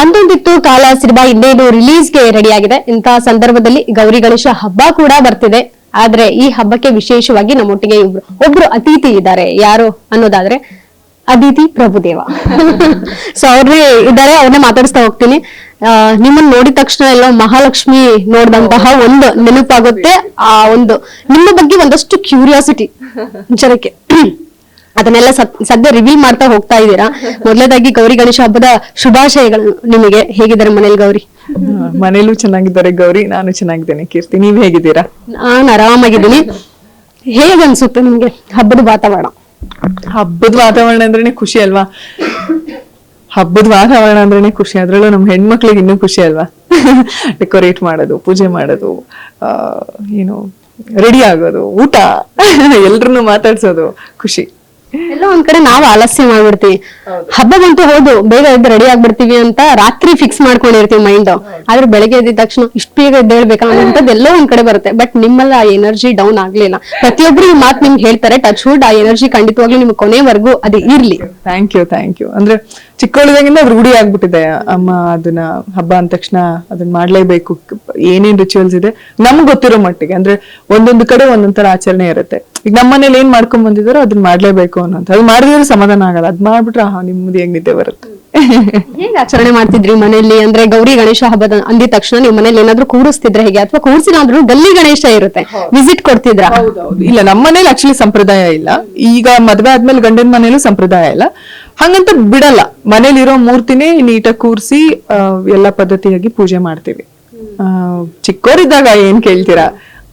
ಅಂದೊಂದಿತ್ತು ಕಾಲ ಸಿನಿಮಾ ಇನ್ನೇನು ರಿಲೀಸ್ಗೆ ರೆಡಿಯಾಗಿದೆ. ಇಂತಹ ಸಂದರ್ಭದಲ್ಲಿ ಗೌರಿ ಗಣೇಶ ಹಬ್ಬ ಕೂಡ ಬರ್ತಿದೆ. ಆದ್ರೆ ಈ ಹಬ್ಬಕ್ಕೆ ವಿಶೇಷವಾಗಿ ನಮ್ಮೊಟ್ಟಿಗೆ ಇಬ್ರು, ಒಬ್ರು ಅತಿಥಿ ಇದ್ದಾರೆ. ಯಾರು ಅನ್ನೋದಾದ್ರೆ ಅದಿತಿ ಪ್ರಭುದೇವ. ಸೊ ಅವ್ರೇ ಇದ್ದಾರೆ, ಅವ್ರನ್ನ ಮಾತಾಡಿಸ್ತಾ ಹೋಗ್ತೀನಿ. ನಿಮ್ಮನ್ನ ನೋಡಿದ ತಕ್ಷಣ ಎಲ್ಲ ಮಹಾಲಕ್ಷ್ಮಿ ನೋಡಿದಂತಹ ಒಂದು ನೆನಪಾಗುತ್ತೆ. ಆ ಒಂದು, ನಿಮ್ಮ ಬಗ್ಗೆ ಒಂದಷ್ಟು ಕ್ಯೂರಿಯಾಸಿಟಿ ಜನಕ್ಕೆ ಅದನ್ನೆಲ್ಲ ಸದ್ಯ ರಿವೀಲ್ ಮಾಡ್ತಾ ಹೋಗ್ತಾ ಇದ್ದೀರಾ? ಮೊದಲದಾಗಿ ಗೌರಿ ಗಣೇಶ ಹಬ್ಬದ ಶುಭಾಶಯಗಳು ನಿಮಗೆ. ಹೇಗಿದ್ದಾರೆ ಮನೇಲಿ ಗೌರಿ? ಮನೇಲೂ ಚೆನ್ನಾಗಿದ್ದಾರೆ ಗೌರಿ ನಾನು ಚೆನ್ನಾಗಿದ್ದೇನೆ. ಕೀರ್ತಿ ನೀವ್ ಹೇಗಿದ್ದೀರಾ? ನಾನು ಆರಾಮಾಗಿದ್ದೀನಿ. ಹೇಗನ್ಸುತ್ತೆ ನಿಮ್ಗೆ ಹಬ್ಬದ ವಾತಾವರಣ? ಹಬ್ಬದ ವಾತಾವರಣ ಅಂದ್ರೇನೆ ಖುಷಿ ಅಲ್ವಾ? ಹಬ್ಬದ ವಾತಾವರಣ ಅಂದ್ರೇನೆ ಖುಷಿ. ಅದ್ರಲ್ಲೂ ನಮ್ಮ ಹೆಣ್ಮಕ್ಳಿಗೆ ಇನ್ನೂ ಖುಷಿ ಅಲ್ವಾ? ಡೆಕೋರೇಟ್ ಮಾಡೋದು ಪೂಜೆ ಮಾಡೋದು ಏನು ರೆಡಿ ಆಗೋದು ಊಟ. ಎಲ್ರನ್ನೂ ಮಾತಾಡ್ಸೋದು ಖುಷಿ. ಎಲ್ಲೋ ಒಂದ್ ಕಡೆ ನಾವು ಆಲಸ್ಯ ಮಾಡ್ಬಿಡ್ತೀವಿ. ಹಬ್ಬ ಬಂತು ಹೌದು ಬೇಗ ಎದ್ದು ರೆಡಿ ಆಗ್ಬಿಡ್ತೀವಿ ಅಂತ ರಾತ್ರಿ ಫಿಕ್ಸ್ ಮಾಡ್ಕೊಂಡಿರ್ತೀವಿ ಮೈಂಡ್ ಆದ್ರೆ ಬೆಳಗ್ಗೆ ಎದ್ದ ತಕ್ಷಣ ಇಷ್ಟು ಬೇಗ ಎದ್ದೇಳ್ಬೇಕಾ ಅನ್ನೋಂಥದ್ದು ಎಲ್ಲೋ ಒಂದ್ ಕಡೆ ಬರುತ್ತೆ. ಬಟ್ ನಿಮ್ಮಲ್ಲಿ ಆ ಎನರ್ಜಿ ಡೌನ್ ಆಗ್ಲಿಲ್ಲ. ಪ್ರತಿಯೊಬ್ರು ಈ ಮಾತು ನಿಮ್ಗೆ ಹೇಳ್ತಾರೆ ಟಚ್ ವುಡ್ ಆ ಎನರ್ಜಿ ಖಂಡಿತವಾಗ್ಲೂ ನಿಮ್ಗೆ ಕೊನೆವರೆಗೂ ಅದು ಇರ್ಲಿ. ಥ್ಯಾಂಕ್ ಯು ಥ್ಯಾಂಕ್ ಯು ಅಂದ್ರೆ ಚಿಕ್ಕವಳಿದಾಗಿಂದ ರೂಢಿ ಆಗ್ಬಿಟ್ಟಿದೆ. ಅಮ್ಮ ಅದನ್ನ ಹಬ್ಬ ಅಂದ ತಕ್ಷಣ ಅದನ್ನ ಮಾಡ್ಲೇಬೇಕು. ಏನೇನ್ ರಿಚುವಲ್ಸ್ ಇದೆ? ನಮ್ಗೆ ಗೊತ್ತಿರೋ ಮಟ್ಟಿಗೆ. ಅಂದ್ರೆ ಒಂದೊಂದು ಕಡೆ ಒಂದೊಂದ್ ತರ ಆಚರಣೆ ಇರುತ್ತೆ. ಈಗ ನಮ್ಮ ಮನೇಲಿ ಏನ್ ಮಾಡ್ಕೊಂಡ್ ಬಂದಿದಾರೋ ಅದನ್ನ ಮಾಡ್ಲೇಬೇಕು ಅನ್ನೋಂತ ಅದು ಮಾಡಿದ್ರೆ ಸಮಾಧಾನ ಆಗಲ್ಲ. ಅದ್ ಮಾಡ್ಬಿಟ್ರೆ ನಿಮ್ಮದು ಹೆಂಗ್ ನಿದ್ದೆ ಬರುತ್ತೆ. ಹೇಗೆ ಆಚರಣೆ ಮಾಡ್ತಿದ್ರಿ ಮನೆಯಲ್ಲಿ ಅಂದ್ರೆ ಗೌರಿ ಗಣೇಶ ಹಬ್ಬದ ಅಂದಿದ ತಕ್ಷಣ ನೀವು ಮನೇಲಿ ಏನಾದ್ರು ಕೂರಿಸ್ತಿದ್ರೆ ಹೇಗೆ? ಅಥವಾ ಕೂರಿಸಿನಾದ್ರೂ ಗಲ್ಲಿ ಗಣೇಶ ಇರುತ್ತೆ. ವಿಸಿಟ್ ಕೊಡ್ತಿದ್ರ? ಇಲ್ಲ ನಮ್ಮ ಮನೇಲಿ ಆಕ್ಚುಲಿ ಸಂಪ್ರದಾಯ ಇಲ್ಲ. ಈಗ ಮದ್ವೆ ಆದ್ಮೇಲೆ ಗಂಡನ ಮನೇಲೂ ಸಂಪ್ರದಾಯ ಇಲ್ಲ. ಹಂಗಂತ ಬಿಡಲ್ಲ. ಮನೇಲಿರೋ ಮೂರ್ತಿನೇ ನೀಟಾಗಿ ಕೂರ್ಸಿ ಎಲ್ಲ ಪದ್ಧತಿಯಾಗಿ ಪೂಜೆ ಮಾಡ್ತೀವಿ. ಆ, ಚಿಕ್ಕವರಿದ್ದಾಗ ಏನ್ ಕೇಳ್ತೀರಾ?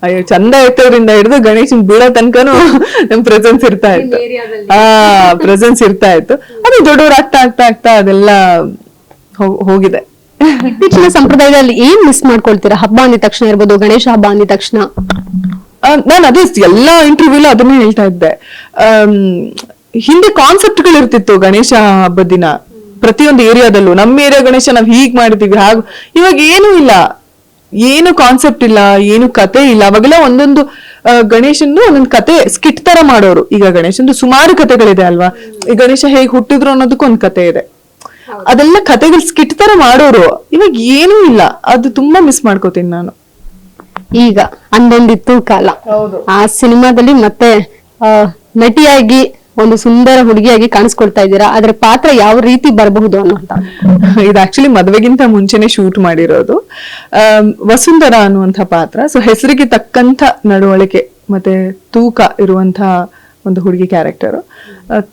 ಅಯ್ಯೋ ಚಂದ ಎತ್ತೋದ್ರಿಂದ ಹಿಡಿದು ಗಣೇಶನ್ ಬೀಳೋ ತನಕನು ನಮ್ ಪ್ರೆಸೆನ್ಸ್ ಇರ್ತಾ ಇತ್ತು. ಆ ಪ್ರೆಸೆನ್ಸ್ ಇರ್ತಾ ಇತ್ತು. ಅದು ದೊಡ್ಡವ್ರು ಆಗ್ತಾ ಆಗ್ತಾ ಆಗ್ತಾ ಅದೆಲ್ಲ ಹೋಗಿದೆ. ಇತ್ತೀಚಿನ ಸಂಪ್ರದಾಯದಲ್ಲಿ ಏನ್ ಮಿಸ್ ಮಾಡ್ಕೊಳ್ತೀರಾ? ಹಬ್ಬ ಅಂದ ತಕ್ಷಣ ಇರ್ಬೋದು ಗಣೇಶ ಹಬ್ಬ ಅಂದ ತಕ್ಷಣ? ನಾನು ಅದೇ ಎಲ್ಲಾ ಇಂಟರ್ವ್ಯೂಲು ಅದನ್ನೇ ಹೇಳ್ತಾ ಇದ್ದೆ. ಹಿಂದೆ ಕಾನ್ಸೆಪ್ಟ್ಗಳು ಇರ್ತಿತ್ತು ಗಣೇಶ ಹಬ್ಬದ ದಿನ. ಪ್ರತಿಯೊಂದು ಏರಿಯಾದಲ್ಲೂ ನಮ್ಮ ಏರಿಯಾ ಗಣೇಶ ನಾವ್ ಹೀಗ್ ಮಾಡಿದೀವಿ. ಹಾಗೆ ಇವಾಗ ಏನೂ ಇಲ್ಲ. ಏನು ಕಾನ್ಸೆಪ್ಟ್ ಇಲ್ಲ ಏನು ಕತೆ ಇಲ್ಲ. ಅವಾಗೆಲ್ಲ ಒಂದೊಂದು ಗಣೇಶನ್ದು ಗಣೇಶಂದು ಒಂದೊಂದು ಕತೆ ಸ್ಕಿಟ್ ತರ ಮಾಡೋರು. ಈಗ ಗಣೇಶಂದು ಸುಮಾರು ಕತೆಗಳಿದೆ ಅಲ್ವಾ? ಈ ಗಣೇಶ ಹೇಗೆ ಹುಟ್ಟಿದ್ರು ಅನ್ನೋದಕ್ಕೂ ಒಂದು ಕತೆ ಇದೆ. ಅದೆಲ್ಲ ಕತೆಗಳು ಸ್ಕಿಟ್ ತರ ಮಾಡೋರು. ಇವಾಗ ಏನೂ ಇಲ್ಲ. ಅದು ತುಂಬಾ ಮಿಸ್ ಮಾಡ್ಕೋತೀನಿ ನಾನು. ಈಗ ಅಂದೊಂದಿತ್ತು ಕಾಲ. ಆ ಸಿನಿಮಾದಲ್ಲಿ ಮತ್ತೆ ಆ, ನಟಿಯಾಗಿ ಒಂದು ಸುಂದರ ಹುಡುಗಿಯಾಗಿ ಕಾಣಿಸ್ಕೊಳ್ತಾ ಇದ್ದೀರಾ? ಅದ್ರ ಪಾತ್ರ ಯಾವ ರೀತಿ ಬರಬಹುದು ಅನ್ನೋಂತ. ಇದು ಆಕ್ಚುಲಿ ಮದುವೆಗಿಂತ ಮುಂಚೆನೆ ಶೂಟ್ ಮಾಡಿರೋದು. ವಸುಂಧರ ಅನ್ನುವಂಥ ಪಾತ್ರ. ಸೊ ಹೆಸರಿಗೆ ತಕ್ಕಂಥ ನಡವಳಿಕೆ ಮತ್ತೆ ತೂಕ ಇರುವಂತಹ ಒಂದು ಹುಡುಗಿ ಕ್ಯಾರೆಕ್ಟರ್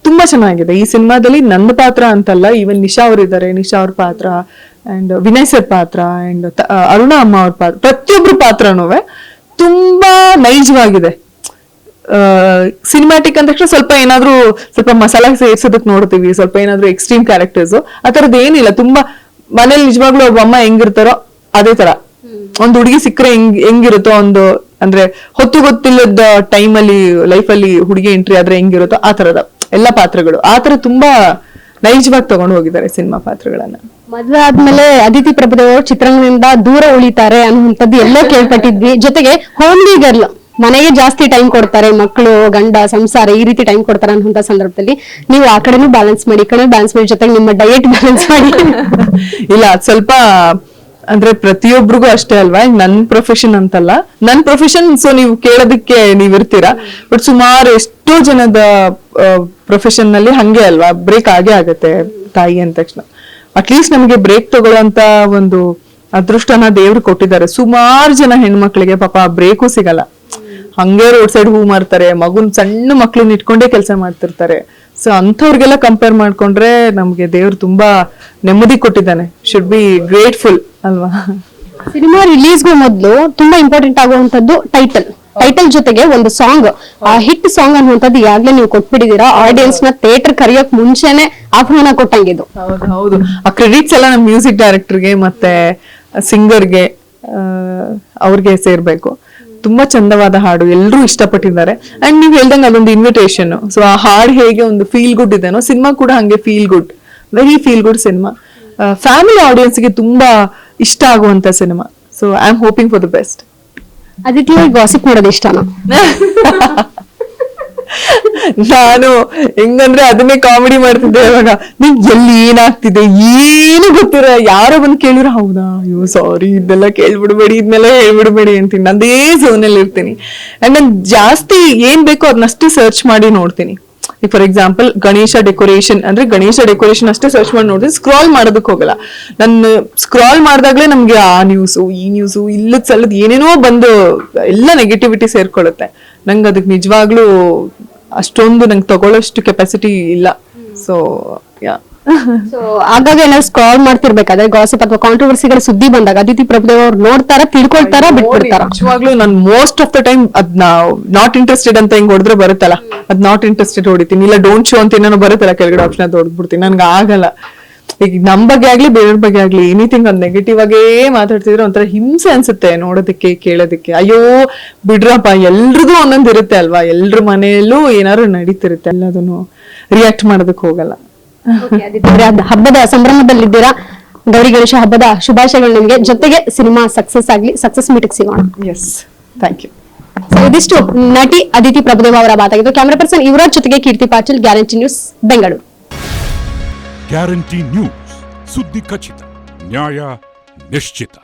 ತುಂಬಾ ಚೆನ್ನಾಗಿದೆ. ಈ ಸಿನಿಮಾದಲ್ಲಿ ನನ್ನ ಪಾತ್ರ ಅಂತಲ್ಲ ಈವನ್ ನಿಶಾ ಅವರು ಇದ್ದಾರೆ ನಿಶಾ ಅವ್ರ ಪಾತ್ರ ಅಂಡ್ ವಿನಯ್ ಸರ್ ಪಾತ್ರ ಅಂಡ್ ಅರುಣ ಅಮ್ಮ ಅವ್ರ ಪಾತ್ರ. ಪ್ರತಿಯೊಬ್ರು ಪಾತ್ರನೂ ತುಂಬಾ ನೈಜವಾಗಿದೆ. ಸಿನಿಮ್ಯಾಟಿಕ್ ಅಂದ ತಕ್ಷಣ ಸ್ವಲ್ಪ ಏನಾದ್ರೂ ಸ್ವಲ್ಪ ಮಸಾಲ ಸೇರ್ಸೋದಕ್ ನೋಡ್ತೀವಿ ಸ್ವಲ್ಪ ಏನಾದ್ರೂ ಎಕ್ಸ್ಟ್ರೀಮ್ ಕ್ಯಾರೆಕ್ಟರ್ಸ್ ಆ ತರದ್ ಏನಿಲ್ಲ. ತುಂಬಾ ಮನೇಲಿ ನಿಜವಾಗ್ಲೂ ಒಬ್ಬ ಅಮ್ಮ ಹೆಂಗಿರ್ತಾರೋ ಅದೇ ತರ. ಒಂದು ಹುಡುಗಿ ಸಿಕ್ಕರೆ ಹೆಂಗ್ ಹೆಂಗಿರುತ್ತೋ ಒಂದು ಅಂದ್ರೆ ಹೊತ್ತು ಗೊತ್ತಿಲ್ಲದ ಲೈಫ್ ಅಲ್ಲಿ ಹುಡುಗಿ ಎಂಟ್ರಿ ಆದ್ರೆ ಹೆಂಗಿರುತ್ತೋ ಆ ತರದ ಎಲ್ಲಾ ಪಾತ್ರಗಳು. ಆ ತರ ತುಂಬಾ ನೈಜವಾಗಿ ತಗೊಂಡು ಹೋಗಿದ್ದಾರೆ ಸಿನಿಮಾ ಪಾತ್ರಗಳನ್ನ. ಮದ್ವೆ ಆದ್ಮೇಲೆ ಅದಿತಿ ಪ್ರಭುದೇವ್ ಅವರು ಚಿತ್ರರಂಗದಿಂದ ದೂರ ಉಳಿತಾರೆ ಅನ್ನುವಂಥದ್ದು ಎಲ್ಲೋ ಕೇಳ್ಪಟ್ಟಿದ್ವಿ. ಜೊತೆಗೆ ಹೋಮ್ಲಿ ಗರ್ಲ್ ಮನೆಗೆ ಜಾಸ್ತಿ ಟೈಮ್ ಕೊಡ್ತಾರೆ ಮಕ್ಕಳು ಗಂಡ, ಸಂಸಾರ ಈ ರೀತಿ ಟೈಮ್ ಕೊಡ್ತಾರೆ ಅನ್ನೋ ಸಂದರ್ಭದಲ್ಲಿ ನೀವು ಆ ಕಡೆನೂ ಬ್ಯಾಲೆನ್ಸ್ ಮಾಡಿ, ಈ ಕಡೆ ಬ್ಯಾಲೆನ್ಸ್ ಮಾಡಿ, ಜೊತೆಗೆ ನಿಮ್ಮ ಡಯಟ್ ಬ್ಯಾಲೆನ್ಸ್ ಮಾಡಿ. ಇಲ್ಲ ಸ್ವಲ್ಪ, ಅಂದ್ರೆ ಪ್ರತಿಯೊಬ್ಬರಿಗೂ ಅಷ್ಟೇ ಅಲ್ವಾ? ನನ್ ಪ್ರೊಫೆಷನ್ ಅಂತಲ್ಲ. ನನ್ ಪ್ರೊಫೆಷನ್ ಸೊ ನೀವು ಕೇಳೋದಕ್ಕೆ ನೀವ್ ಇರ್ತೀರಾ? ಬಟ್ ಸುಮಾರು ಎಷ್ಟೋ ಜನದ ಪ್ರೊಫೆಷನ್ನಲ್ಲಿ ಹಂಗೆ ಅಲ್ವಾ? ಬ್ರೇಕ್ ಆಗೇ ಆಗತ್ತೆ ತಾಯಿ ಅಂದ ತಕ್ಷಣ. ಅಟ್ಲೀಸ್ಟ್ ನಮಗೆ ಬ್ರೇಕ್ ತಗೊಳ್ಳೋಂತ ಒಂದು ಅದೃಷ್ಟನ ದೇವ್ರು ಕೊಟ್ಟಿದ್ದಾರೆ. ಸುಮಾರು ಜನ ಹೆಣ್ಮಕ್ಳಿಗೆ ಪಾಪ ಬ್ರೇಕು ಸಿಗಲ್ಲ. ಹಂಗೆ ರೋಡ್ ಸೈಡ್ ಹೂ ಮಾರ್ತಾರೆ ಮಗುನ್ ಸಣ್ಣ ಮಕ್ಳನ್ನ ಇಟ್ಕೊಂಡೇ ಕೆಲಸ ಮಾಡ್ತಿರ್ತಾರೆ. ಸೊ ಅಂಥವ್ರಿಗೆಲ್ಲ ಕಂಪೇರ್ ಮಾಡ್ಕೊಂಡ್ರೆ ನಮ್ಗೆ ದೇವ್ರು ತುಂಬಾ ನೆಮ್ಮದಿ ಕೊಟ್ಟಿದ್ದಾನೆ. ಶುಡ್ ಬಿ ಗ್ರೇಟ್ಫುಲ್ ಅಲ್ವಾ? ಸಿನಿಮಾ ರಿಲೀಸ್ಗೂ ಮೊದಲು ತುಂಬಾ ಇಂಪಾರ್ಟೆಂಟ್ ಆಗುವಂತದ್ದು ಟೈಟಲ್ ಟೈಟಲ್ ಜೊತೆಗೆ ಒಂದು ಸಾಂಗ್ ಆ ಹಿಟ್ ಸಾಂಗ್ ಅನ್ನುವಂಥದ್ದು ಈಗಾಗ್ಲೇ ನೀವು ಕೊಟ್ಬಿಟ್ಟಿದ್ದೀರಾ. ಆಡಿಯನ್ಸ್ನ ಥಿಯೇಟರ್ ಕರೆಯೋಕ್ ಮುಂಚೆನೆ ಆಹ್ವಾನ ಕೊಟ್ಟಂಗಿದ್ದು ಹೌದು ಹೌದು. ಆ ಕ್ರೆಡಿಟ್ಸ್ ಎಲ್ಲ ನಮ್ಮ ಮ್ಯೂಸಿಕ್ ಡೈರೆಕ್ಟರ್ಗೆ ಮತ್ತೆ ಸಿಂಗರ್ಗೆ ಅವ್ರಿಗೆ ಸೇರ್ಬೇಕು. ತುಂಬಾ ಚಂದವಾದ ಹಾಡು ಎಲ್ಲರೂ ಇಷ್ಟಪಟ್ಟಿದ್ದಾರೆ. ಅಂಡ್ ನೀವು ಹೇಳ್ದಂಗೆ ಅದೊಂದು ಇನ್ವಿಟೇಷನ್ ಸೊ ಆ ಹಾಡು ಹೇಗೆ ಒಂದು ಫೀಲ್ ಗುಡ್ ಇದೆನೋ ಸಿನಿಮಾ ಕೂಡ ಹಂಗೆ feel good very feel good cinema. Family ಆಡಿಯನ್ಸ್ಗೆ ತುಂಬಾ ಇಷ್ಟ ಆಗುವಂತ cinema. So I am hoping for the best ಅದಕ್ಕೆ ಗಾಸಿಪ್ ಮಾಡೋದು ಇಷ್ಟನಾ? ನಾನು ಹೆಂಗಂದ್ರೆ ಅದನ್ನೇ ಕಾಮಿಡಿ ಮಾಡ್ತಿದ್ದೆ ಇವಾಗ. ನಿಂಗೆ ಎಲ್ಲಿ ಏನಾಗ್ತಿದೆ, ಏನು ಗೊತ್ತಿರ, ಯಾರೋ ಬಂದು ಕೇಳಿದ್ರೆ, ಹೌದಾ? ಅಯ್ಯೋ ಸಾರಿ ಇದೆಲ್ಲ ಕೇಳ್ಬಿಡ್ಬೇಡಿ, ಇದನ್ನೆಲ್ಲ ಹೇಳ್ಬಿಡ್ಬೇಡಿ ಅಂತೀನಿ. ನಂದೇ ಝೋನಲ್ಲಿ ಇರ್ತೀನಿ ಅಂಡ್ ನಾನು ಜಾಸ್ತಿ ಏನ್ ಬೇಕೋ ಅದನ್ನಷ್ಟೇ ಸರ್ಚ್ ಮಾಡಿ ನೋಡ್ತೀನಿ. ಈಗ ಫಾರ್ ಎಕ್ಸಾಂಪಲ್ ಗಣೇಶ ಡೆಕೋರೇಷನ್ ಅಂದ್ರೆ ಗಣೇಶ ಡೆಕೋರೇಷನ್ ಅಷ್ಟೇ ಸರ್ಚ್ ಮಾಡಿ ನೋಡಿದ್ರೆ ಸ್ಕ್ರಾಲ್ ಮಾಡೋದಕ್ಕೆ ಹೋಗಲ್ಲ. ನನ್ನ ಸ್ಕ್ರಾಲ್ ಮಾಡಿದಾಗಲೇ ನಮ್ಗೆ ಆ ನ್ಯೂಸು ಈ ನ್ಯೂಸು ಇಲ್ಲದ ಸಲ್ಲದ ಏನೇನೋ ಬಂದು ಎಲ್ಲ ನೆಗೆಟಿವಿಟಿ ಸೇರ್ಕೊಳ್ಳುತ್ತೆ. ನಂಗೆ ಅದಕ್ಕೆ ನಿಜವಾಗ್ಲೂ ಅಷ್ಟೊಂದು ನಂಗೆ ತಗೊಳ್ಳೋಷ್ಟು ಕೆಪಾಸಿಟಿ ಇಲ್ಲ. ಸೊ ಯಾ ಸೊ ಆಗಾಗ ಏನಾದ್ರು ಸ್ಕ್ರಾಲ್ ಮಾಡ್ತಿರ್ಬೇಕಾದ್ರೆ ಗಾಸಿಪ್ ಅಥವಾ ಕಾಂಟ್ರವರ್ಸಿಗಳ ಸುದ್ದಿ ಬಂದಾಗ ಅದಿತಿ ಪ್ರಭುದೇವ್ ಅವ್ರು ನೋಡ್ತಾರ ತಿಳ್ಕೊಳ್ತಾರ ಬಿಟ್ಬಿಡ್ತಾರ? ನಿಜವಾಗ್ಲೂ ನಾನು ಮೋಸ್ಟ್ ಆಫ್ ದ ಟೈಮ್ ಅದ್ನ ನಾಟ್ ಇಂಟ್ರೆಸ್ಟೆಡ್ ಅಂತ ಹಿಂಗ್ ಹೊಡೆದ್ರೆ ಬರುತ್ತಲ್ಲ. ಅದ್ ನಾಟ್ ಇಂಟ್ರೆಸ್ಟೆಡ್ ಹೊಡಿತೀನಿ. ಇಲ್ಲ ಡೋಂಟ್ ಶೋ ಅಂತ ಏನೇನೋ ಬರುತ್ತಲ್ಲ ಕೆಳಗಡೆ ಆಪ್ಷನ್ ಅದು ಹೊಡೆದ್ಬಿಡ್ತೀನಿ. ನನ್ಗೆ ಆಗಲ್ಲ. ಈಗ ನಮ್ ಬಗ್ಗೆ ಆಗ್ಲಿ ಬೇರೆಯವ್ರ ಬಗ್ಗೆ ಆಗ್ಲಿ ಎನಿಥಿಂಗ್ ಒಂದ್ ನೆಗೆಟಿವ್ ಆಗೇ ಮಾತಾಡ್ತಿದ್ರೆ ಒಂಥರ ಹಿಂಸೆ ಅನ್ಸುತ್ತೆ ನೋಡೋದಕ್ಕೆ ಕೇಳೋದಕ್ಕೆ. ಅಯ್ಯೋ ಬಿಡ್ರಪ್ಪ ಎಲ್ರಿಗೂ ಒಂದೊಂದ್ ಇರುತ್ತೆ ಅಲ್ವಾ? ಎಲ್ರ ಮನೆಯಲ್ಲೂ ಏನಾದ್ರು ನಡೀತಿರುತ್ತೆ. ಎಲ್ಲದನ್ನು ರಿಯಾಕ್ಟ್ ಮಾಡೋದಕ್ಕೆ ಹೋಗಲ್ಲ. ಹಬ್ಬದ ಸಂಭ್ರಮದಲ್ಲಿದ್ದೀರಾ? ಗೌರಿ ಗಣೇಶ ಹಬ್ಬದ ಶುಭಾಶಯಗಳು ನಿಮಗೆ. ಜೊತೆಗೆ ಸಿನಿಮಾ ಸಕ್ಸಸ್ ಆಗ್ಲಿ ಸಕ್ಸಸ್ ಮೀಟಿಗೆ ಸಿಗೋಣ. ಎಸ್ ಥ್ಯಾಂಕ್ ಯು So, ಇದಿಷ್ಟು ನಟಿ ಅದಿತಿ ಪ್ರಭುದೇವ ಅವರ ಮಾತಾಗಿದ್ದು. ಕ್ಯಾಮರಾ ಪರ್ಸನ್ ಯುವರಾಜ್ ಜೊತೆಗೆ Keerthi Patil guarantee news Bengaluru guarantee news ಸುದ್ದಿ ಖಚಿತ ನ್ಯಾಯ ನಿಶ್ಚಿತ.